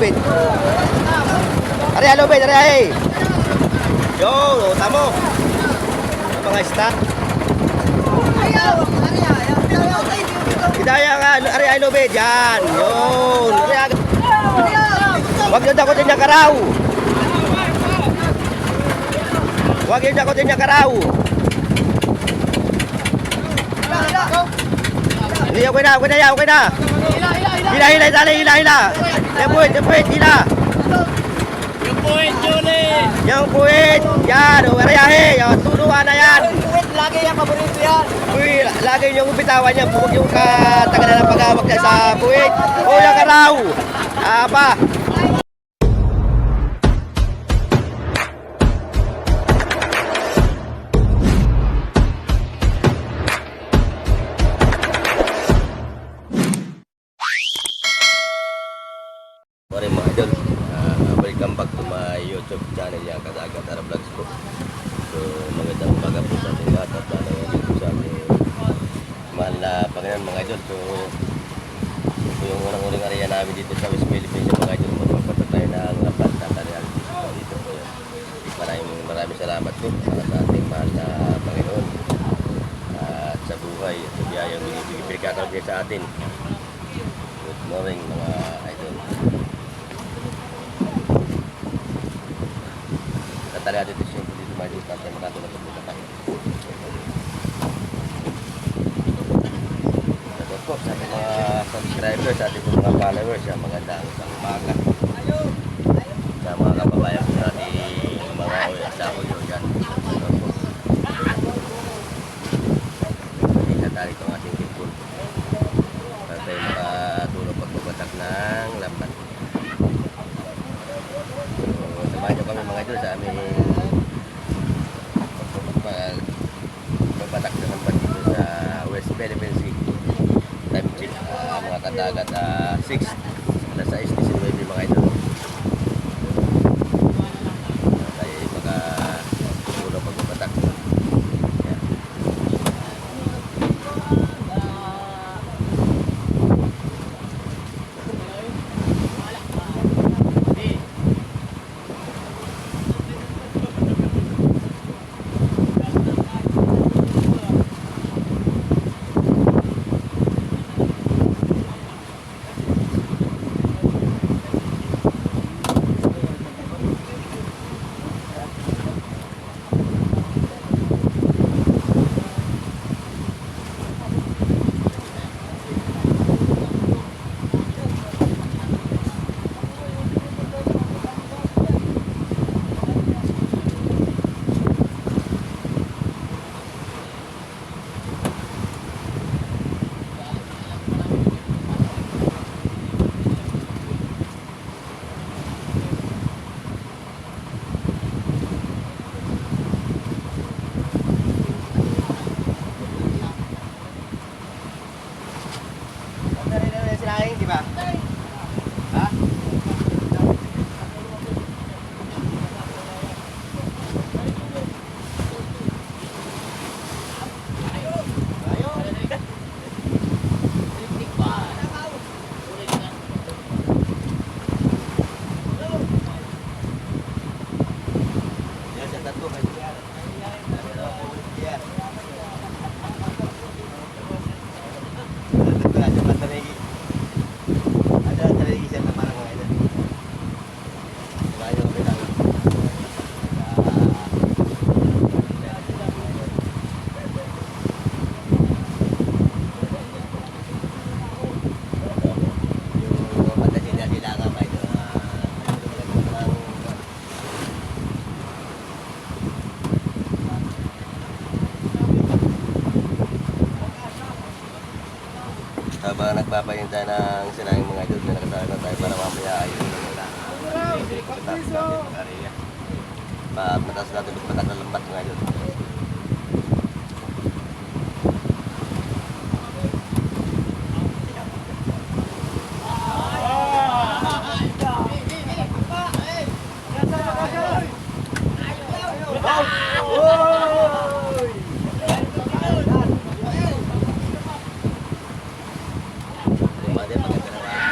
lubid. Ari, ay, lubid, ari, ay. Yo, tamo. Ang mga staff. Hidaya nga, ari, ay, lubid. Yan, yun. Ari, ay. Huwag yun dakotin niya karaw. Huwag yun dakotin niya karaw. Hindi, okay na, okay na okay na. Hila, hila, dali, hila, hila. Yung puwit, yung puwit, hila. Yung point, Julie! Yung puwit, yan, o, arayahe, yung tunuan na yan. Lagi yung paborito yan. Uy, lagi niyong bitawan niya, huwag yung katagalan ng niya sa puwit. O, yung karaw. Aba. Po sa ating mga subscribers, sa ating mga followers, sa magandang isang umaga. Sa mga kababayan ko natin, mga OFW yan. Salamat po. Hindi na tayo itong ating kipul. Para tayo makatulog pagbabatak ng lambat. So, samahan nyo kami mga idol sa aming dagat. Ah, uh, 60 Habang nagpapayin tayo ng sinanging mga idol, may nakasama tayo para mamaya ay wala. Pagkatapos natin ng area. Pa, mataas natin magpatak ng lambat mga idol. Lima din, maganda na nga.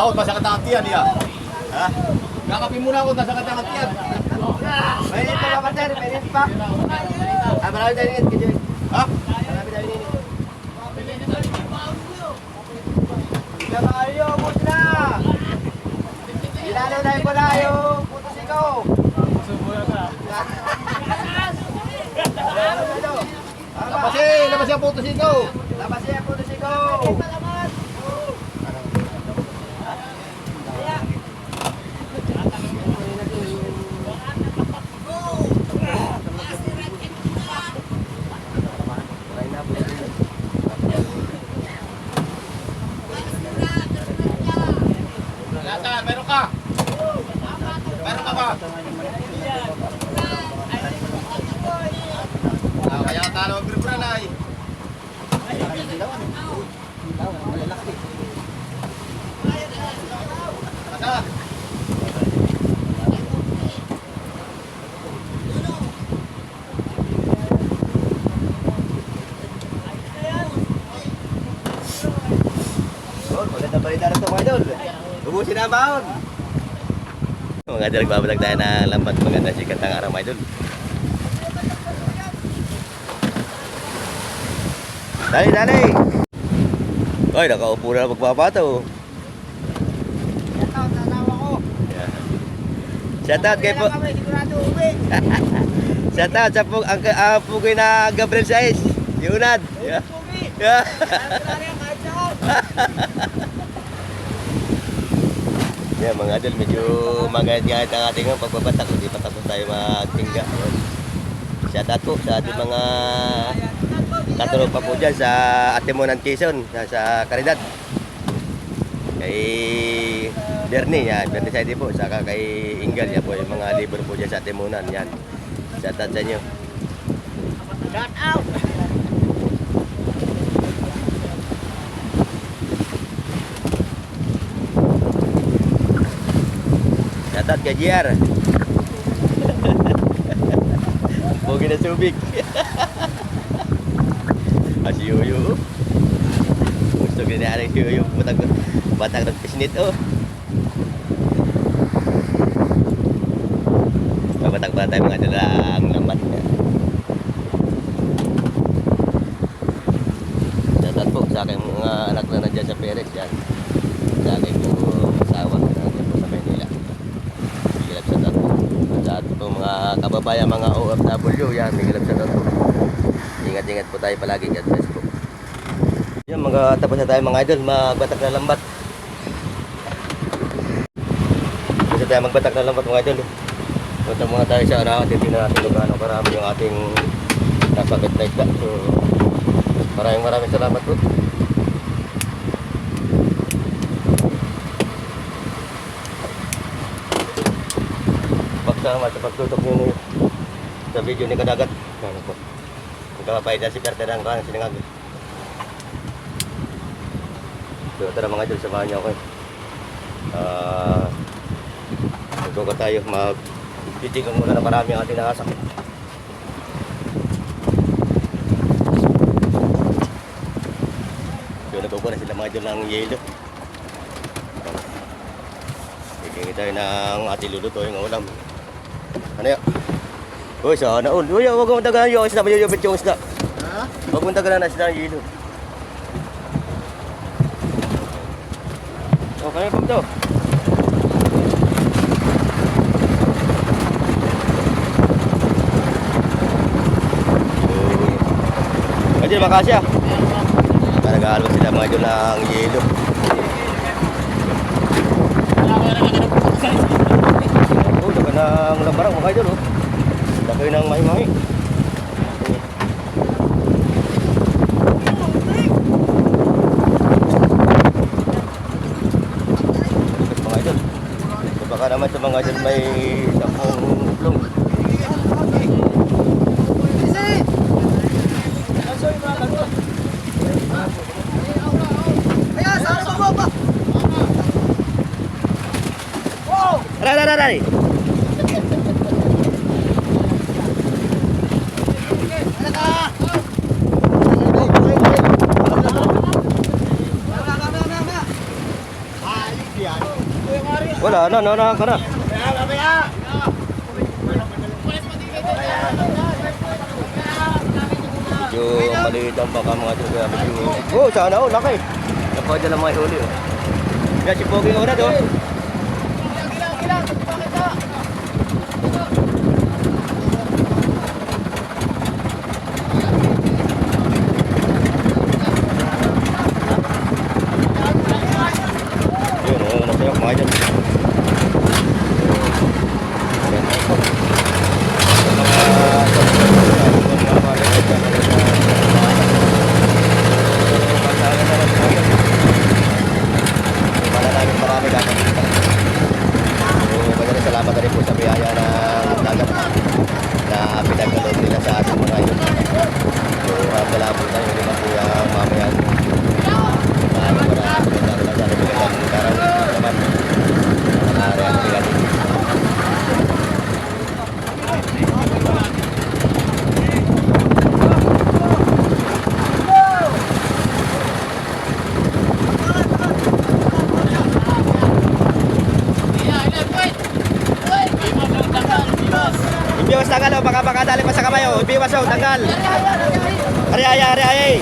ako, tiyan niya. Ha? Kakapin muna ako, nasakit ang tiyan. May nito ka pa, sir. May nito pa. Ah, marami tayo nito. Kidyo. Ha? Marami tayo nito. Kabayo, ubos na! Ilalo na yung kulayo! Putos ikaw! Labasin, labasin ang putos ikaw. Labas putos ikaw! Nasaan? Meron ka? Meron ka ba? Ah, kaya talo ang grip na ay. Nasaan? Oh, maganda balita na ito mga idol. Ubusin na ang baon. Mga idol, nagbabalag tayo ng lambat. Maganda sikat ang araw idol. Dali, dali! Ay, nakaupo na magpapato. Yeah. Shout out kay po. Sigurado uwi. Shout out sa pug ang uh, pugoy na Gabriel Saez. Yunad. Yeah. Yeah. yeah, mga idol, medyo magayat-gayat ang ating mga pagbabatak. Hindi pa tapos tayo magtingga. Shout out po sa ating mga katropa po dyan sa Atimunan Quezon, sa, sa Caridad. Kay Bernie, yan. Bernie Saidi po. Saka kay Ingal, yan po. Yung mga libro po dyan sa Atimunan, yan. Shout out sa inyo. Shout out! Kay JR. Pogi na subik. ah, si Yuyu. Gusto ko na si Yuyu. Batang, batang ng pisnit, oh. Babatang-batay mga dalang lambat niya. Shout out po sa aking mga anak na nandiyan sa Perez yan. Sa aking po asawa na nandiyan po sa Manila. Migilap sa tato. At sa ating po mga kababayan, mga OFW, yan, migilap sa tato. Ingat-ingat po tayo palagi. God bless po. Yan, mga tapos na tayo mga idol, magbatak na lambat. Tapos na tayo magbatak na lambat mga idol. Punta muna tayo sa araw, titignan natin kung gaano karami yung ating napakit na isda. So, maraming maraming salamat po. Pagsama sa pagtutok nyo sa video ni Kadagat. Ano po? Magkakapahid na si Ferdinand Kanan Sinangag. So tara mga idol, samahan niyo ako. Ah, uh, tayo mag titigan muna na marami ang ating nakasakit. So nagkuko na sila mga idol ng yelo. Titingin tayo ng ating lulutuin ng ulam. Ano yan? Uy, sana all. Uy, huwag mong tagalan yung isda. Mayuyubit yung isda. Ha? Huwag mong tagalan na isda ng yelo. Okay, pag to. Pwede makasya. Nag-aalok sila mga idol ng yelo. Oh, daga ng lambarang mga idol. Oh. Dagay ng mahi-mahi. Mga idol. So, baka naman sa mga idol may sampung plong. Ayan, saan sa baba? Aray, aray, aray! Ayos yan. Wala na, na, na, ka na. Medyo maliit ang baka mga. Kaya medyo... Oh, sana oh, laki. Napakadya lang mga huli oh. Yan si Pogi una to. Yun, oh, nasayok mga dyan. Yan, ito. Yung mga- yung mga maliit na Pagkakas na lang mga dyan. Maraming marami kakakita. So, kanya salamat na rin po sa biyaya ng dagat na pinagkaloob nila sa ating mga ito. So, uh, salamat po tayo. Hindi na po yung mamaya. Maraming maraming salamat sa ating magandang karaw naman. Nakakari ang bigat. Ibiwas tanggal oh, baka baka dali pa oh, tanggal. Ari ay ari ay.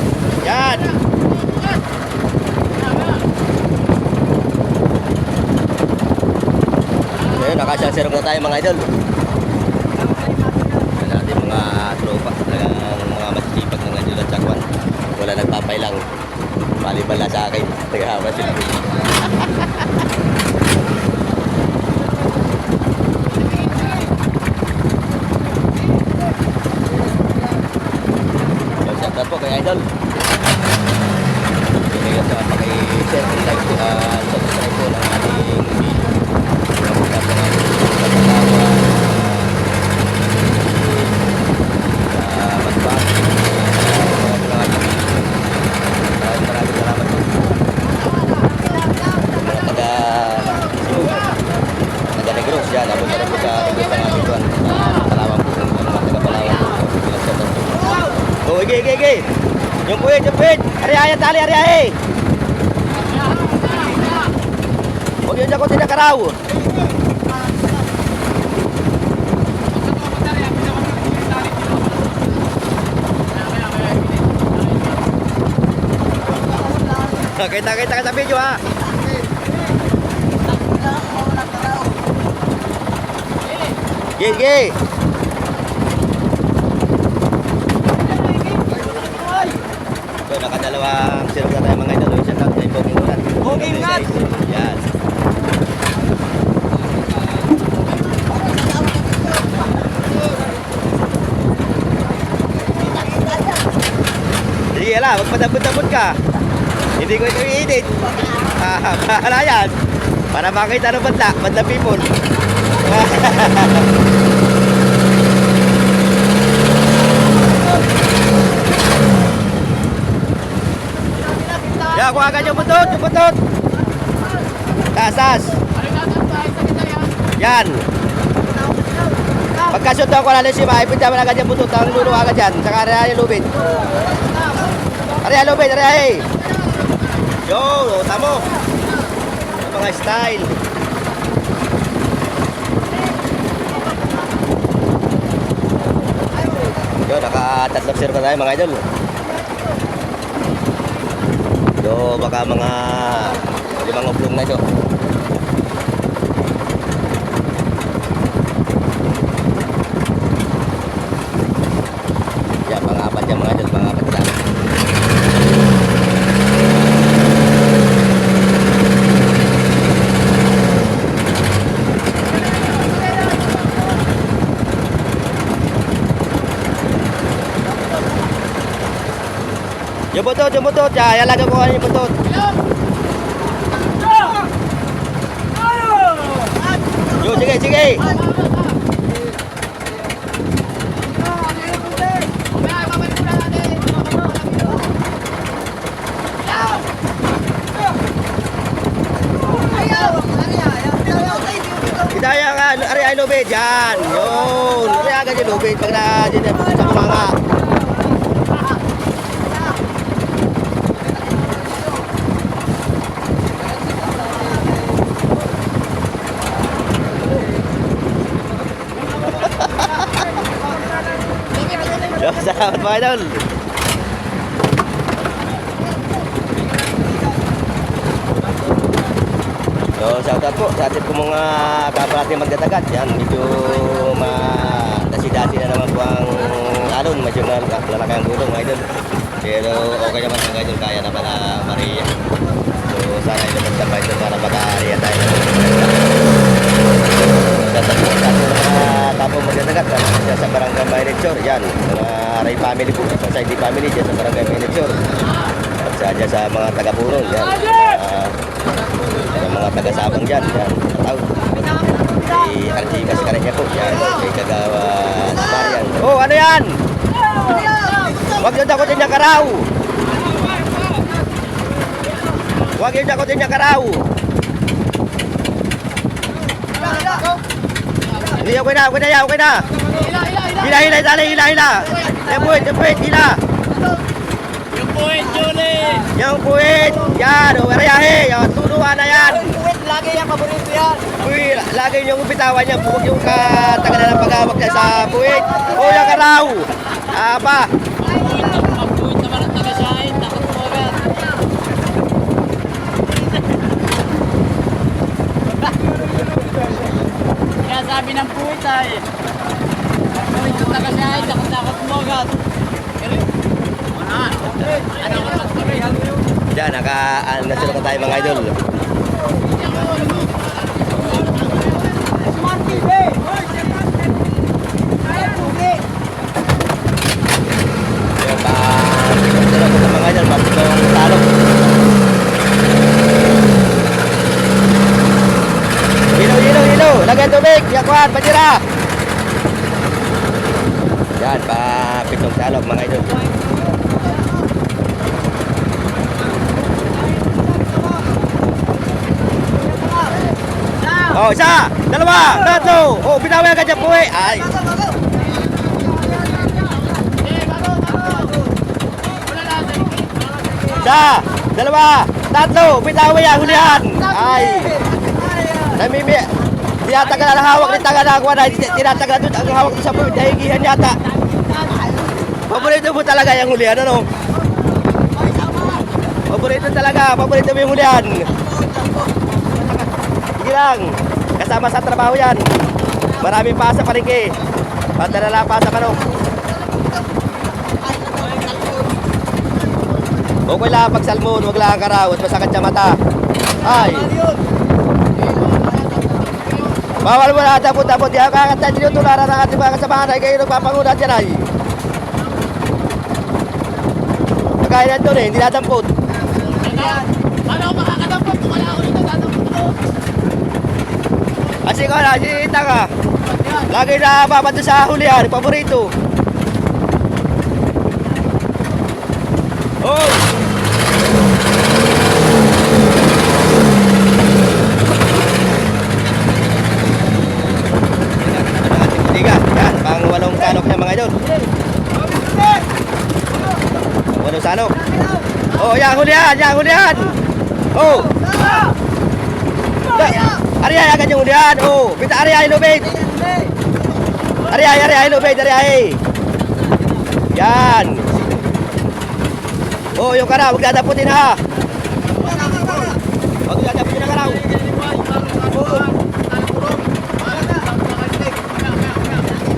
Yan. Ayun, nakasyang na tayo mga idol. Yan natin mga tropa. Talagang mga masisipag ng idol at sakwan. Wala nagpapay lang. Palibala sa akin. Tagahawa sila. Po kay Idol. Hindi ka sa paki-share and like po, ah, subscribe po ng ating video. Kapag sa mga kasama, ah, Masbang, ah, mga vlog. Maraming maraming salamat po. Sa mga taga taga Negros dyan, abot na rin po sa Negros ang ating tuwan. Ah, Salamat po sa mga taga Palawan. Bilang shout out po. Oh, ige, ige, ige. Yung puwit, yung puwit. Ari, ay, tali, ari, ay. Huwag yun dyan ko tinakaraw. Kita, kita ka sa video, ha. Ige, ige. So, nakadalawang sirap na tayo mga idol. Shout out kay Boging Ulan. Boging Ulan! Yan. Sige lang, huwag madabot-dabot ka. Hindi ko ito i-edit. Ah, bahala yan. Para makita ng badla, badla people. Ya, kuha agad yung butot, yung butot. Taas. Yan. Pagkasunod ko lang si Mai, pinta mo agad yung butot. Ang lulo agad yan. Saka area yung lubid. Area lubid, area hey. Yo, tamo. Mga style. Yo, naka-tatlong sir na tayo mga idol. So baka mga limang oblong na ito. Yan, mga apat yan mga idol, butot, yung butot. Ya, yan lang ko yung butot. Yo, sige, sige. Hidaya nga, ari ay lubid, yan. Yun. Ari agad yung lubid pag na dito sa mga. idol. So, shout out po sa ating po mga kapwa natin magdadagat. Yan, medyo ma dasi-dasi na naman po ang alon. Medyo lalaki ang kaya na Maria. So, sana na pa ito para maka-area tayo. Sa sa sa mga kapwa magdadagat, sa, sa barangay Maynitsor, yan, mga Ray family po, sa Saidi family, dyan sa barangay Maynitsor. At sa, dyan sa mga taga-puron, yan. Ah, yung mga taga-sabang dyan, yan, tao. Si RJ Mascarenya po, yan, kay Kagawa Marian. Oh, ano yan? Huwag yung dakotin niya karaw. Huwag yung dakotin niya karaw. Hindi, okay na, okay na okay na. Hila, hila, hila, hila, hila. Yung puwit, yung puwit, hila. Yung puwet, Julie! Yung puwit, yan, o, arayahe, yung tunuan na yan. Wait, lagi yung paborito yan. Uy, niyo yung bitawan niya, bukod yung katagalan ng pag-awak niya sa puwit. O, yung karaw. Aba, Ang puwet naman ang tagasahin, takot mo agad. Kaya sabi ng puwet ay, ang puwet ang tagasahin, takot-takot mo agad. Ano ka magtuloy? Diyan, naka, uh, nasunod na tayo mga idol. Yung pa, sunod na mga idol, mapitong talog. Hilo, hilo, hilo. Lagyan Yakuan, patira. Yan, pa pitong talog mga idol. Oh, isa, dalawa, tatlo. Oh, binawi agad yung puwi. Ay. Isa, dalawa, tatlo. Binawi ang hulihan. Ay. Namimi. Tinatagal ang hawak ni taga na na. Tinatagal doon ang hawak sa. Dahigihan yata. Paborito mo talaga yung hulihan, ano? Paborito talaga. Paborito mo yung hulihan. Sige lang. Kasama sa trabaho yan. Maraming pa sa palengke. Padala pa sa manok. Okay lang pag salmon, wag lang karaw at masakit sa mata. Ay. Bawal na tapot-tapot. Di kakanta tinutularan ng ating mga kasamahan ay kayo nagpapangunan dyan ay. Kagaya na doon eh, hindi nadampot. Ano ako makakadampot kung wala ako dito, dadampot ako. Kasi ko na, sisita ka. Lagi na babado sa hulihan, paborito. Oh! Tiga, yan, pang walong salok niya mga idol. Pang walong salok. Oh, yan, hulihan, yan, hulihan. Oh! Ariay agad yung ulihan. Oh, pita ariay lubid. Ariay, ariay lubid, ariay. Yan. Oh, yung karaw, huwag dadaputin ha. Huwag dadaputin ang karaw.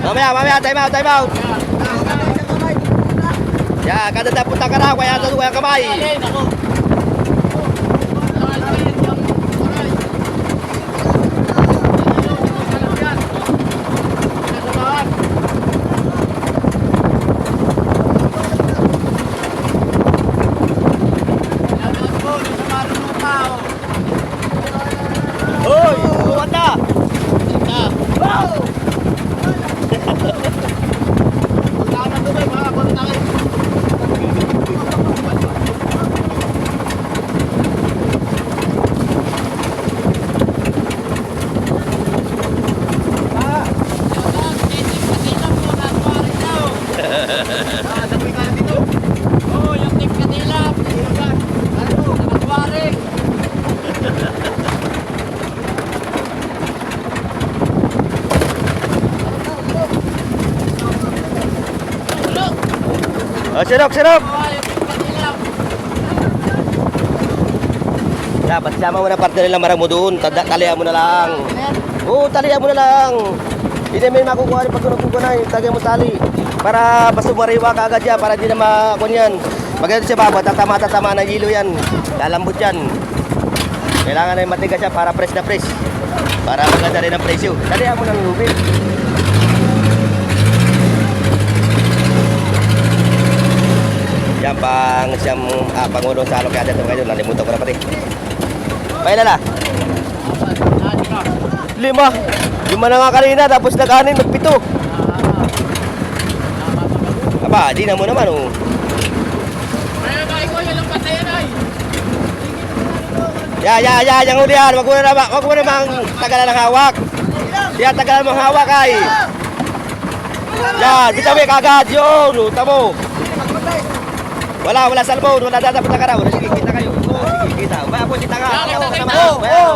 Mamaya, mamaya, time out, time out. Yan, kada dapot ang karaw, kaya ang kamay. Alin ako. Hoy, buwan na. Oh, sirok, sirok! Dapat sama mo na partner nila marang mo doon. Talihan mo na lang. Oo, talihan mo na lang. Hindi may makukuha rin pag kukuha na. Tagay mo tali. Para basta mariwa ka agad yan. Para di na makuha yan. Maganda siya baba. Tatama, tatama ng hilo yan. Lalambot yan. Kailangan na yung matigas siya para press na press. Para maganda rin ang presyo. Talihan mo ng lubid. Yan pang siyang ah, Pangulong sa Alok yata ito ngayon. Nalimutan ko na pati. Pailan na? Lima. Lima na nga kanina tapos nag-anin, magpito. Aba, di na mo naman oh. Ya, ya, ya, yang ulian, wag mo na naman, wag mo na mang tagalan ng hawak. Yan, tagalan mo hawak ay. Yan, bitawi kagad yun, uta mo. Wala, wala salmon, wala dadapat na karaw. Sige, kita kayo. Oo, sige, kita. Baya po, kita ka. kita, kita. Oo, oo.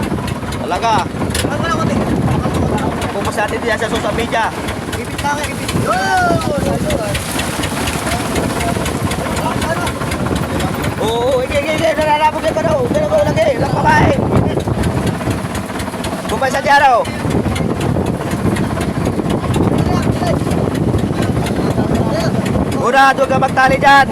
Talaga. Pupus natin diyan sa social media. Oo, hindi, hindi, hindi. Nararapog ka daw. Ganun ko lagi. Lang babae. Kumpay sa tiyaraw. Una, doon ka magtali dyan.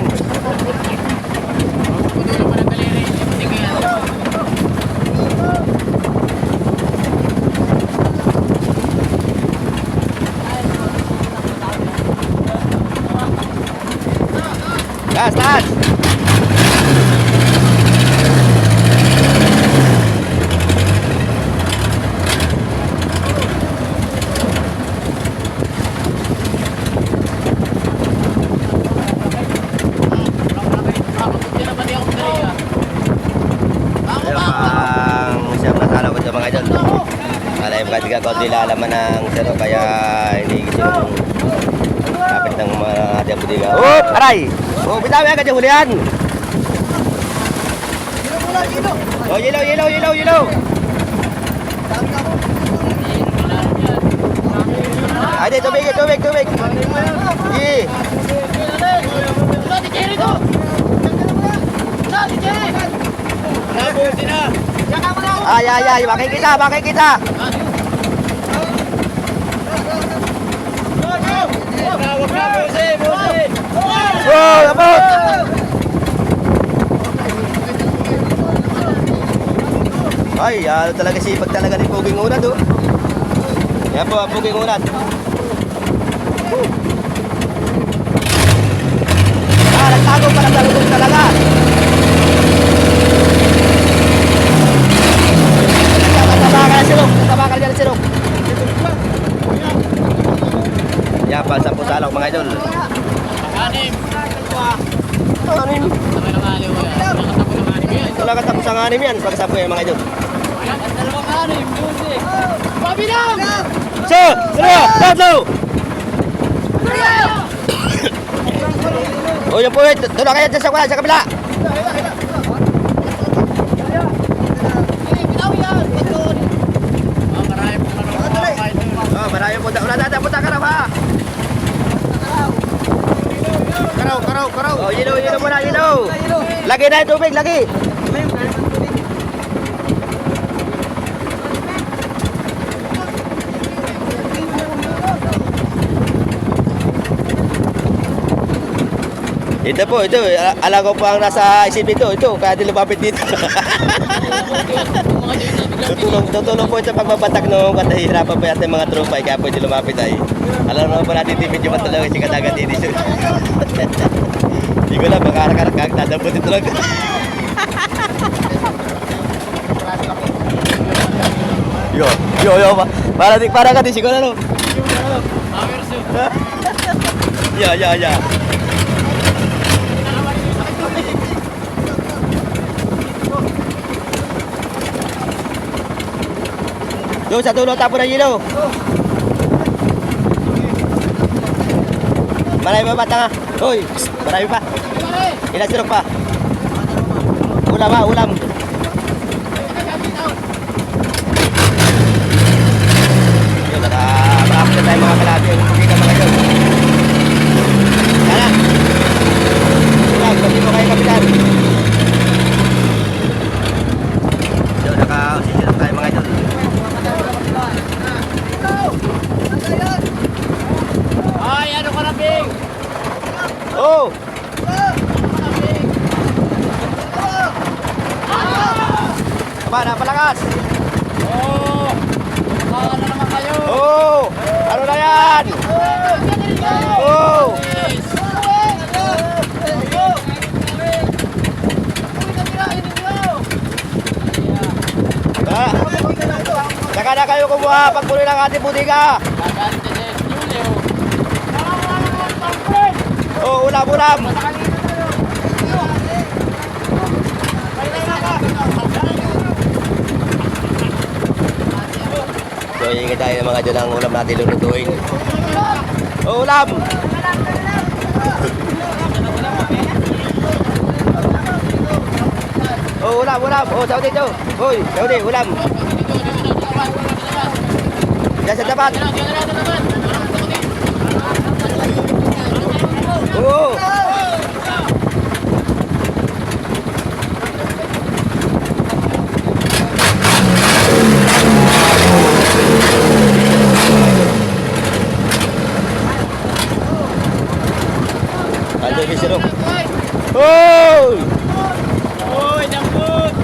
Taas, taas. Pero ang siyam na talo ko sa mga idol. Alay mo kasi ka di lalaman ng sero kaya hindi gusto mong kapit ng mga ating budiga. Oh, aray! Oh, bitawi agad yung hulihan. Oh, yellow, yellow, yellow, yellow. Ay, di, tubig, tubig, tubig. Sige. Ay, ay, ay, bakit kita, bakit kita? Oh, abot! Ay, ano talaga sipag talaga ni Puging Unad, oh. Yan po, ang Puging Unad. Ah, nagtago pa ng talubog talaga. Tataba ka na silog, tataba ka na silog. Yan pa, sa pusalok mga idol. Anim. Wala ka tapos ang anim yan, pagkasapo yan mga idol. So, dalawa, tatlo! O yung puwit, doon kayo dyan sa, sa kabila. Oh, marami punta. Wala dada, punta ka na ba? Karaw, karaw, karaw. Oh, yelo, yelo muna. Lagi na yung tubig, lagi. Ito po, ito. Alam ko po ang nasa isip ito. Ito, kaya di lumapit dito. tutulong, tutulong po ito pagbabatak ng katahirapan po yung mga tropa. Kaya po di lumapit ay. Alam naman po natin, di medyo matulog si kadagat dito. Hindi ko lang, baka arak-arak kang dadabot ito lang. yo, yo, yo, pa. Para para ka di siguro no. Ya, ya, ya. Doon sa dulo tapo ng yelo. Marami pa bata nga. Hoy, marami pa. Ilan sirok pa? Ulam ha, ulam. Yun, naka marami na tayo mga kalabi. Hindi ka mga yun. Sana. Kapitan, sabi mo kayo kapitan. So, naka-sisirap tayo mga idol. Ay, ano ka na, Bing? Oh! Aba, napalakas! Oh, ano naman kayo? Oh! Ano na yan? Oh! Ha? Saka na kayo kumuha pagpuli ng ating butika. Na. Oh, ulam, ulam. So, hingin tayo ng mga dyan ang ulam natin lulutuin. Oh, ulam. Oh, ulam, ulam. Oh, Saudi tu. Hoy, Saudi, ulam. Diyan sa tapat. Oh. Ando yung sirok. Hoy! Uy, dambut!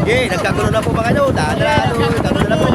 Okay, nagkagulo na po mga idol. Dadalo, dadalo na po.